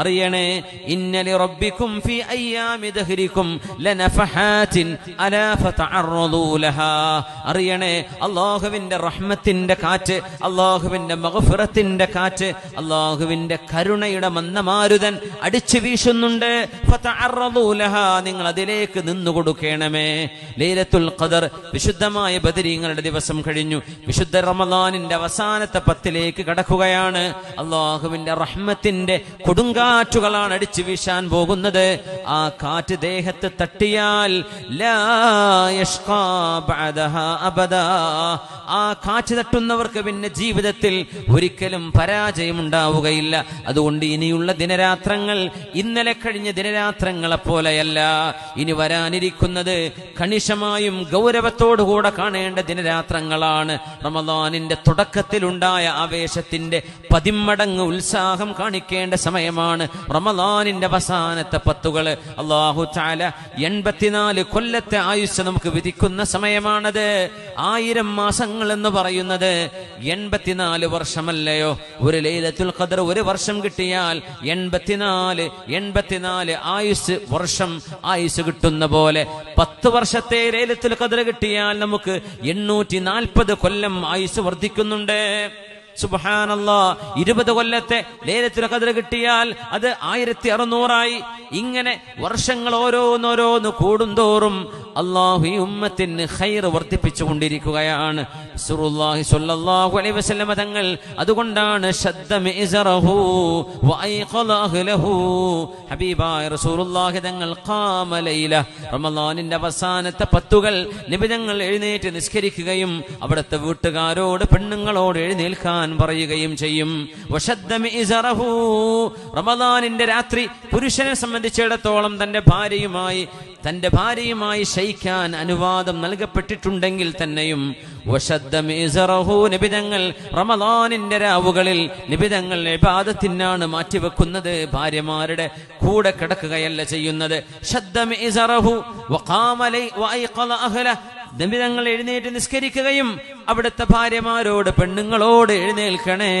അറിയണേ ഇന്നലി റബ്ബിക്കും ഫി അയ്യാമി ദഹ്രിക്കും ലനഫഹാത്തിൻ അലാ ഫതഅറദൂ ലഹാ. അറിയണേ അല്ലാഹുവിന്റെ റഹ്മത്തിന്റെ കാറ്റ് അല്ലാഹുവിന്റെ മഗ്ഫിറത്തിന്റെ കാറ്റ് അല്ലാഹുവിന്റെ കരുണയുടെ മന്ദമാരുതൻ അടിച്ചു വീശുന്നുണ്ട്. ഫതഅറദൂ ലഹാ നിങ്ങൾ അതിലേക്ക് നിന്നു കൊടുക്കണമേ. ലൈലത്തുൽ ഖദർ വിശുദ്ധമായ ബദരീങ്ങളുടെ ദിവസം കഴിഞ്ഞു. വിശുദ്ധ റമദാനിന്റെ അവസാനത്തെ പത്തിലേക്ക് കടക്കുകയാണ്. അള്ളാഹുവിന്റെ റഹ്മത്തിന്റെ കൊടുങ്കാറ്റുകളാണ് അടിച്ചു വീശാൻ പോകുന്നത്. ആ കാറ്റ് ദേഹത്ത് തട്ടിയാൽ. ആ കാറ്റ് തട്ടുന്നവർക്ക് പിന്നെ ജീവിതത്തിൽ ഒരിക്കലും പരാജയം ഉണ്ടാവുകയില്ല അതുകൊണ്ട് ഇനിയുള്ള ദിനരാത്രങ്ങൾ ഇന്നലെ കഴിഞ്ഞ ദിനരാത്രങ്ങളെ പോലെയല്ല. ഇനി വരാനിരിക്കുന്നത് കണിശമായും ഗൗരവത്തോടുകൂടെ കാണേണ്ട ദിനരാത്രങ്ങളാണ്. റമദാനിന്റെ തുടക്കത്തിലുണ്ടായ ആവേശത്തിന്റെ പതിമടങ്ങ് ഉത്സാഹം കാണിക്കേണ്ട സമയമാണ്. റമദാനിന്റെ അവസാനത്തെ പത്തുകൾ അള്ളാഹു ചാല എൺപത്തിനാല് കൊല്ലത്തെ ആയുസ് നമുക്ക് വിധിക്കുന്ന സമയമാണത്. ആയിരം മാസങ്ങൾ എന്ന് പറയുന്നത് എൺപത്തിനാല് വർഷമല്ലയോ? ഒരു ലൈലത്തുൽ ഖദർ ഒരു വർഷം കിട്ടിയാൽ എൺപത്തിനാല് എൺപത്തിനാല് ആയുസ് വർഷം ആയുസ് കിട്ടുന്ന പോലെ പത്ത് വർഷത്തെ ലൈലത്തുൽ ഖദർ കിട്ടിയാൽ നമുക്ക് എണ്ണൂറ്റി നാൽപ്പത് കൊല്ലം ആയുസ് വർദ്ധിക്കുന്നുണ്ട്. സുബഹാനല്ലാ. ഇരുപത് കൊല്ലത്തെ ലേലത്തിൽ കതിർ കിട്ടിയാൽ അത് ആയിരത്തി അറുന്നൂറായി ഇങ്ങനെ വർഷങ്ങൾ ഓരോന്നോരോന്ന് കൂടുന്തോറും അള്ളാഹു ഉമ്മത്തിന് ഹൈർ വർദ്ധിപ്പിച്ചു കൊണ്ടിരിക്കുകയാണ്. അലൈഹി തങ്ങൾ അതുകൊണ്ടാണ് ഹബീബായ റസൂലുള്ളാഹി തങ്ങൾ ഖാമ ലൈല. അവസാനത്തെ പത്തുകൾ നിബിതങ്ങൾ എഴുന്നേറ്റ് നിസ്കരിക്കുകയും അവിടുത്തെ വീട്ടുകാരോട് പെണ്ണുങ്ങളോട് എഴുന്നേൽക്കാൻ പറയുകയും ചെയ്യും. റമദാനിന്റെ രാത്രി പുരുഷനെ സംബന്ധിച്ചിടത്തോളം തന്റെ ഭാര്യയുമായി തന്റെ ഭാര്യയുമായി ശയിക്കാൻ അനുവാദം നൽകപ്പെട്ടിട്ടുണ്ടെങ്കിൽ തന്നെയും നിബിതങ്ങൾ റമദാനിന്റെ രാവുകളിൽ നിബിതങ്ങൾ ഇബാദത്തിനാണ് മാറ്റിവെക്കുന്നത്. ഭാര്യമാരുടെ കൂടെ കിടക്കുകയല്ല ചെയ്യുന്നത്. നബിതങ്ങൾ എഴുന്നേറ്റ് നിസ്കരിക്കുകയും അവിടുത്തെ ഭാര്യമാരോട് പെണ്ണുങ്ങളോട് എഴുന്നേൽക്കണേ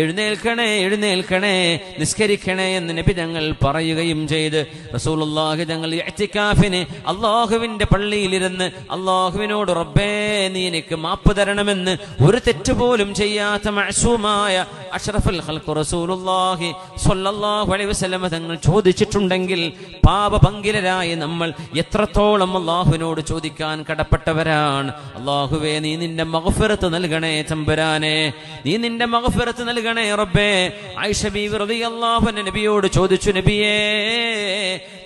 എഴുന്നേൽക്കണേ എഴുന്നേൽക്കണേ നിസ്കരിക്കണേ എന്ന് നബി തങ്ങൾ പറയുകയും ചെയ്ത്. റസൂലുള്ളാഹി തങ്ങൾ ഇഅ്തികാഫിന് അള്ളാഹുവിന്റെ പള്ളിയിലിരുന്ന് അള്ളാഹുവിനോട് റബ്ബേ നീ എനിക്ക് മാപ്പ് തരണമെന്ന് ഒരു തെറ്റ് പോലും ചെയ്യാത്ത മഅസൂമായ അഷ്റഫുൽ ഖൽഖ് റസൂലുള്ളാഹി സ്വല്ലല്ലാഹു അലൈഹി വസല്ലം തങ്ങൾ ചോദിച്ചിട്ടുണ്ടെങ്കിൽ പാപഭംഗിതരായ നമ്മൾ എത്രത്തോളം അള്ളാഹുവിനോട് ചോദിക്കാൻ കടപ്പെട്ടവരാണ്. അള്ളാഹുവേ നീ നിന്റെ മഗ്ഫിറത്ത് നൽകണേ തമ്പുരാനെ നീ നിന്റെ മഗ്ഫിറത്ത് നൽകണേ റബ്ബേ. ആയിഷ ബി റളിയല്ലാഹു നബിയോട് ചോദിച്ചു നബിയേ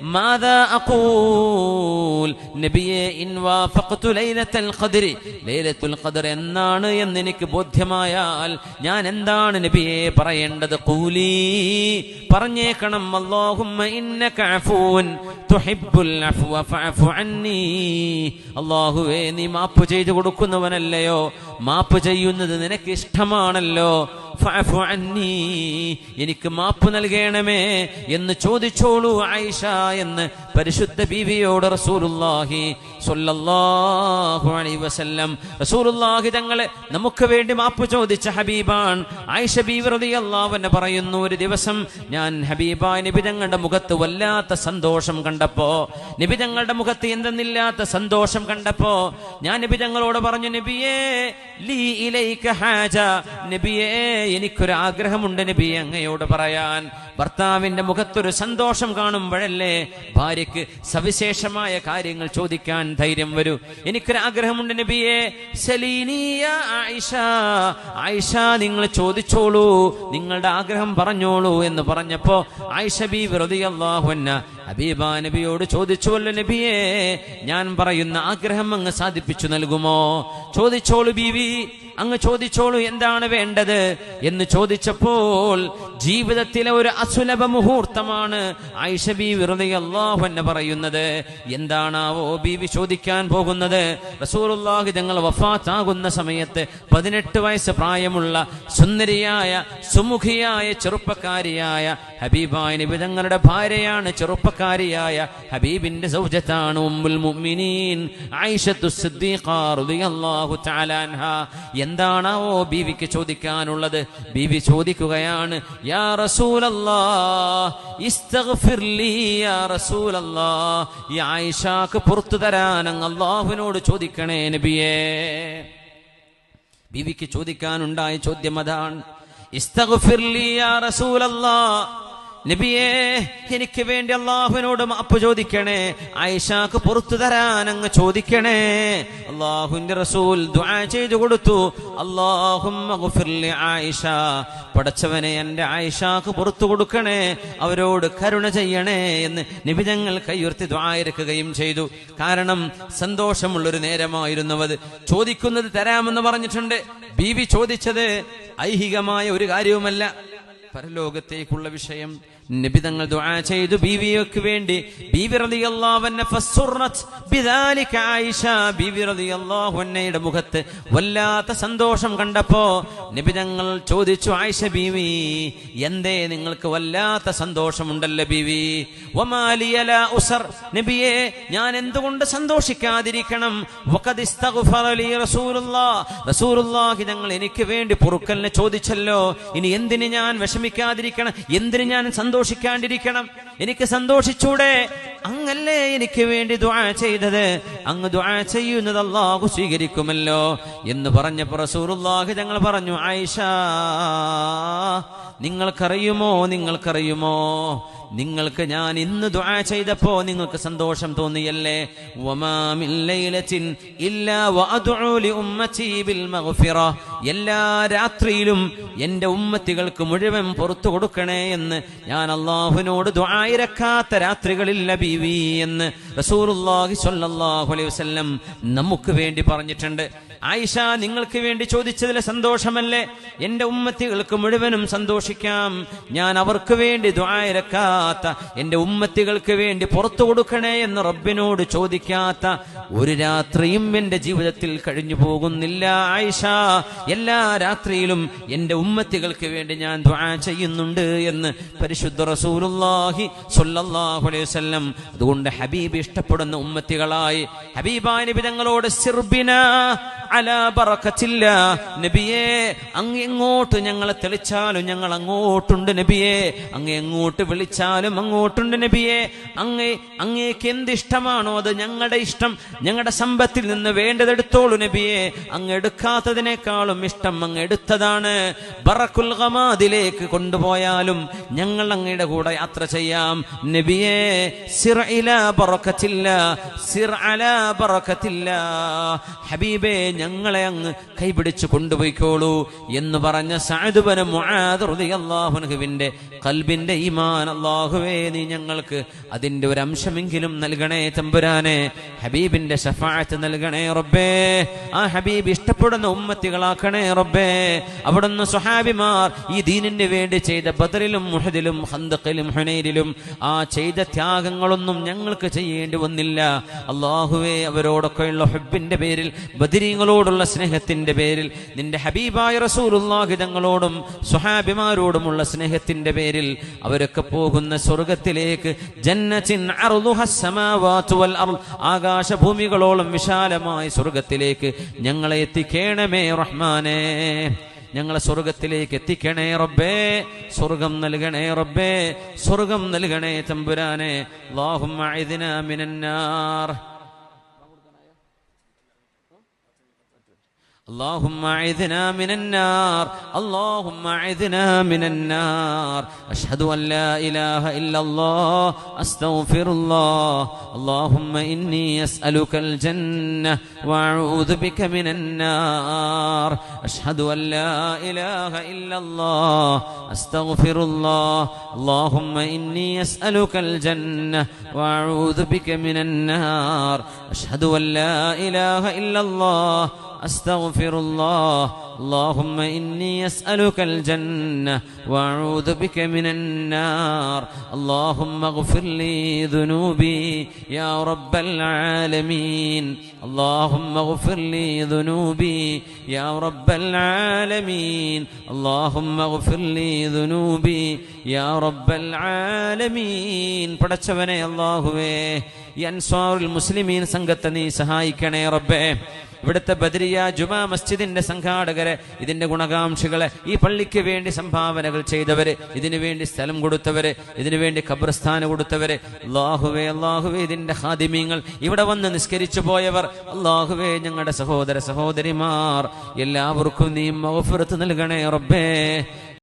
മാദാ അഖൂൽ? നബിയേ ഇൻ വാഫഖതു ലൈലത്തൽ ഖദ്രി. ലൈലത്തുൽ ഖദ്ർ എന്നാണ് എന്ന് എനിക്ക് ബോധ്യമായാൽ ഞാൻ എന്താണ് നബിയെ പറയേണ്ടത്? കൂലി പറഞ്ഞേക്കണം അല്ലാഹുമ്മ ഇന്നക അഫൂൻ തുഹിബ്ബുൽ അഫ്വ ഫഅഫു അന്നി. അല്ലാഹുവേ നീ മാപ്പ് ചെയ്തു കൊടുക്കുന്നവനല്ലയോ? മാപ്പ് ചെയ്യുന്നത് നിനക്ക് ഇഷ്ടമാണല്ലോ ഫഅഫു അന്നീ എനിക്ക് മാപ്പ് നൽകണമേ എന്ന് ചോദിച്ചോളൂ ആയിഷ എന്ന് പരിശുദ്ധ ബീവിയോട് സ്വല്ലല്ലാഹു അലൈഹി വസല്ലം. റസൂലുള്ളാഹി തങ്ങളെ നമുക്ക് വേണ്ടി മാപ്പ് ചോദിച്ച ഹബീബാൻ ആയിഷ ബീവി റളിയല്ലാഹു അൻഹ പറയുന്നു ഒരു ദിവസം ഞാൻ ഹബീബായ നബി തങ്ങളുടെ മുഖത്ത് വല്ലാത്ത സന്തോഷം കണ്ടപ്പോ നബി തങ്ങളുടെ മുഖത്ത് എന്തെന്നില്ലാത്ത സന്തോഷം കണ്ടപ്പോ ഞാൻ നബി തങ്ങളോട് പറഞ്ഞു നബിയേ ലീ ഇലൈക ഹാജ നബിയേ എനിക്കൊരു ആഗ്രഹമുണ്ട് നബി അങ്ങയോട് പറയാൻ ഭർത്താവിന്റെ മുഖത്തൊരു സന്തോഷം കാണുമ്പോഴല്ലേ ഭാര്യക്ക് സവിശേഷമായ കാര്യങ്ങൾ ചോദിക്കാൻ ധൈര്യം വരൂ. എനിക്കൊരാഗ്രഹമുണ്ട് നബിയെ സലീനിയ ആയിഷ ആയിഷ നിങ്ങൾ ചോദിച്ചോളൂ നിങ്ങളുടെ ആഗ്രഹം പറഞ്ഞോളൂ എന്ന് പറഞ്ഞപ്പോ ആയിഷ ബി. വെറുതെ അള്ളാഹുന്ന ഹബീബ നബിയോട് ചോദിച്ചുവല്ലോ നബിയെ ഞാൻ പറയുന്ന ആഗ്രഹം അങ്ങ് സാധിപ്പിച്ചു നൽകുമോ? ചോദിച്ചോളൂ ബീവി അങ്ങ് ചോദിച്ചോളൂ എന്താണ് വേണ്ടത്? എന്ന് ചോദിച്ചപ്പോൾ ജീവിതത്തിലെ ഒരു അസുലഭ മുഹൂർത്തമാണ് ആയിഷ വെറുതെ അള്ളാഹു എന്നെ പറയുന്നത്. എന്താണാവോ ബീവി ചോദിക്കാൻ പോകുന്നത്? റസൂറുല്ലാഹി തങ്ങൾ വഫാത്താകുന്ന സമയത്ത് പതിനെട്ട് വയസ്സ് പ്രായമുള്ള സുന്ദരിയായ സുമുഖിയായ ചെറുപ്പക്കാരിയായ ഹബീബായ നബി തങ്ങളുടെ ഭാര്യയാണ് ചെറുപ്പക്കാരിയായ ഹബീബിന്റെ സൗജത്താണ് ഉമ്മുൽ മുഅ്മിനീൻ ആയിഷത്തു സിദ്ദീഖ റളിയല്ലാഹു തആല അൻഹ എന്താണാവോ ബീവിക്ക് ചോദിക്കാനുള്ളത്? ബീവി ചോദിക്കുകയാണ് യാ പുറത്തു തരാൻ അള്ളാഹുവിനോട് ചോദിക്കണേ നബിയേ. ബീവിക്ക് ചോദിക്കാനുണ്ടായ ചോദ്യം അതാണ് ഇസ്തഗ്ഫിർ ലീ യാ റസൂലല്ലാ നബിയേ എനിക്ക് വേണ്ടി അള്ളാഹുവിനോട് മാപ്പ് ചോദിക്കണേ. ആയിഷാക്ക് പുറത്തു തരാൻ അങ്ങ് ചോദിക്കണേ. അള്ളാഹുവിന്റെ റസൂൽ ചെയ്തു കൊടുത്തു. അള്ളാഹുമ്മ ആയിഷ. പടച്ചവനെ എന്റെ ആയിഷാക്ക് പുറത്തു കൊടുക്കണേ. അവരോട് കരുണ ചെയ്യണേ എന്ന് നിബിതങ്ങൾ കൈയുർത്തി ദ്വായിരിക്കുകയും ചെയ്തു. കാരണം സന്തോഷമുള്ളൊരു നേരമായിരുന്നു അത് ചോദിക്കുന്നത് തരാമെന്ന് പറഞ്ഞിട്ടുണ്ട്. ബീവി ചോദിച്ചത് ഐഹികമായ ഒരു കാര്യവുമല്ല. പരലോകത്തേക്കുള്ള വിഷയം. നബി തങ്ങൾ ദുആ ചെയ്തു ബീവിയൊക്കെ വേണ്ടി. ബീവി റളിയല്ലാഹു അൻഹ ഫസ്സുറത് ബിദാലിക ആയിഷ. ബീവി റളിയല്ലാഹു അൻഹയുടെ മുഖത്ത് വല്ലാത്ത സന്തോഷം കണ്ടപ്പോ നബിതങ്ങൾ ചോദിച്ചു ആയിഷ ബീവി എന്തേ നിങ്ങൾക്ക് വല്ലാത്ത സന്തോഷമുണ്ടല്ലോ ബീവി? വമാലിയ ലാ ഉസർ. നബിയെ ഞാൻ എന്തുകൊണ്ട് സന്തോഷിക്കാതിരിക്കണം? വഖദ് ഇസ്തഗ്ഫറ ലി റസൂലുള്ളാഹ്. റസൂലുള്ളാഹി തങ്ങൾ എനിക്ക് വേണ്ടി പൊറുക്കലിനെ ചോദിച്ചല്ലോ. ഇനി എന്തിന് ഞാൻ വിഷമിക്കാതിരിക്കണം. എന്തിന് ഞാൻ സന്തോഷിക്കാണ്ടിരിക്കണം? എനിക്ക് സന്തോഷിച്ചൂടെ? അങ്ങല്ലേ എനിക്ക് വേണ്ടി ദ്വാ ചെയ്തത്? അങ്ങ് ദ്വാ ചെയ്യുന്നത് അള്ളാഹു സ്വീകരിക്കുമല്ലോ എന്ന് പറഞ്ഞപ്പോൾ റസൂലുള്ളാഹി ഞങ്ങൾ പറഞ്ഞു ആയിഷ നിങ്ങൾക്കറിയുമോ? നിങ്ങൾക്കറിയുമോ? നിങ്ങൾക്ക് ഞാൻ ഇന്ന് ദുആ ചെയ്തപ്പോ നിങ്ങൾക്ക് സന്തോഷം തോന്നിയല്ലേ? എല്ലാ രാത്രിയിലും എന്റെ ഉമ്മത്തികൾക്ക് മുഴുവൻ പുറത്തു കൊടുക്കണേ എന്ന് ഞാൻ അള്ളാഹുവിനോട് ദുആയിരക്കാത്ത രാത്രികളില്ല ബീവി എന്ന് റസൂലുള്ളാഹി സ്വല്ലല്ലാഹു അലൈഹി വസല്ലം നമുക്ക് വേണ്ടി പറഞ്ഞിട്ടുണ്ട്. ആയിഷ നിങ്ങൾക്ക് വേണ്ടി ചോദിച്ചതിലെ സന്തോഷമല്ലേ? എന്റെ ഉമ്മത്തികൾക്ക് മുഴുവനും സന്തോഷിക്കാം. ഞാൻ അവർക്ക് വേണ്ടി ദ്വായരക്കാത്ത എന്റെ ഉമ്മത്തികൾക്ക് വേണ്ടി പുറത്തു കൊടുക്കണേ എന്ന് റബ്ബിനോട് ചോദിക്കാത്ത ഒരു രാത്രിയും എന്റെ ജീവിതത്തിൽ കഴിഞ്ഞു പോകുന്നില്ല. ആയിഷ എല്ലാ രാത്രിയിലും എന്റെ ഉമ്മത്തികൾക്ക് വേണ്ടി ഞാൻ ദ്വാ ചെയ്യുന്നുണ്ട് എന്ന് പരിശുദ്ധ റസൂലുല്ലാഹി സ്വല്ലല്ലാഹു അലൈഹി വല്ലം അതുകൊണ്ട് ഹബീബ് ഇഷ്ടപ്പെടുന്ന ഉമ്മത്തികളായി നബി സിർബിന നബിയെ അങ്ങ് എങ്ങോട്ട് ഞങ്ങളെ തെളിച്ചാലും ഞങ്ങൾ അങ്ങോട്ടുണ്ട് നബിയെ. അങ്ങ് എങ്ങോട്ട് വിളിച്ചാലും അങ്ങോട്ടുണ്ട് നബിയെ. അങ്ങേ അങ്ങേക്ക് എന്ത് ഇഷ്ടമാണോ അത് ഞങ്ങളുടെ ഇഷ്ടം. ഞങ്ങളുടെ സമ്പത്തിൽ നിന്ന് വേണ്ടതെടുത്തോളൂ നബിയെ. അങ്ങ് എടുക്കാത്തതിനേക്കാളും ഇഷ്ടം അങ്ങ് എടുത്തതാണ്. ബറക്കുൽ ഗമാദിലേക്ക് കൊണ്ടുപോയാലും ഞങ്ങൾ അങ്ങയുടെ കൂടെ യാത്ര ചെയ്യാം. നബിയെ സിർ ഇലാ ബറക്കത്തില്ല. സിർ അലാ ബറക്കത്തില്ല. ഹബീബേ ഞങ്ങളെ അങ്ങ് കൈപിടിച്ച് കൊണ്ടുപോയിക്കോളൂ എന്ന് പറഞ്ഞ സാധുബന മുആദുവിന്റെ കൽബിന്റെ ഈമാൻ. അള്ളാഹുവേ നീ ഞങ്ങൾക്ക് അതിന്റെ ഒരു അംശമെങ്കിലും നൽകണേ തമ്പുരാനെ. ഹബീബിന്റെ ഷഫാഅത്ത് നൽകണേ റബ്ബേ. ആ ഹബീബ് ഇഷ്ടപ്പെടുന്ന ഉമ്മത്തികളാക്കണേ റബ്ബേ. അവിടുന്ന് സുഹാബിമാർ ഈ ദീനിന് വേണ്ടി ചെയ്ത ബദറിലും മുഹദിലും ഹന്തക്കിലും ഹുനൈരിലും ആ ചെയ്ത ത്യാഗങ്ങളൊന്നും ഞങ്ങൾക്ക് ചെയ്യേണ്ടി വന്നില്ല. അള്ളാഹുവേ അവരോടൊക്കെയുള്ള ഹബ്ബിന്റെ പേരിൽ ബദിരീങ്ങളോടുള്ള സ്നേഹത്തിന്റെ പേരിൽ നിന്റെ ഹബീബായ റസൂലുള്ളാഹി തങ്ങളോടും സുഹാബിമാരോടുമുള്ള സ്നേഹത്തിന്റെ പേരിൽ അവരൊക്കെ പോകുന്ന സ്വർഗത്തിലേക്ക് ആകാശഭൂമികളോളം വിശാലമായ സ്വർഗത്തിലേക്ക് ഞങ്ങളെ എത്തിക്കേണമേ റഹ്മാനേ. ഞങ്ങളെ സ്വർഗത്തിലേക്ക് എത്തിക്കണേ റബ്ബേ. സ്വർഗം നൽകണേ റബ്ബേ. സ്വർഗം നൽകണേ തമ്പുരാനെ. അഇദ്നാ മിനന്നാർ. اللهم اعذنا من النار اللهم اعذنا من النار. أشهد أن لا إله إلا الله أستغفر الله. اللهم إني أسألك الجنة وأعوذ بك من النار. أشهد أن لا إله إلا الله أستغفر الله. اللهم إني أسألك الجنة وأعوذ بك من النار. أشهد أن لا إله إلا الله استغفر الله اللهم اني اسالك الجنه واعوذ بك من النار اللهم اغفر لي ذنوبي يا رب العالمين اللهم اغفر لي ذنوبي يا رب العالمين اللهم اغفر لي ذنوبي يا رب العالمين പടച്ചവനെ അല്ലാഹുവേ ഈ അൻസ്വാറുൽ മുസ്ലിമീൻ സംഘത്തെ നീ സഹായിക്കണേ റബ്ബേ ഇവിടുത്തെ ബദരിയ ജുമാ മസ്ജിദിന്റെ സംഘാടകരെ ഇതിന്റെ ഗുണകാംക്ഷികളെ ഈ പള്ളിക്ക് വേണ്ടി സംഭാവനകൾ ചെയ്തവര് ഇതിനു വേണ്ടി സ്ഥലം കൊടുത്തവര് ഇതിനു വേണ്ടി ഖബർസ്ഥാനം കൊടുത്തവര്. അള്ളാഹുവേ അള്ളാഹുവേ ഇതിന്റെ ഹാദിമീങ്ങൾ ഇവിടെ വന്ന് നിസ്കരിച്ചു പോയവർ. അള്ളാഹുവേ ഞങ്ങളുടെ സഹോദര സഹോദരിമാർ എല്ലാവർക്കും നീ മൗഫിറത്ത് നൽകണേ റബ്ബേ.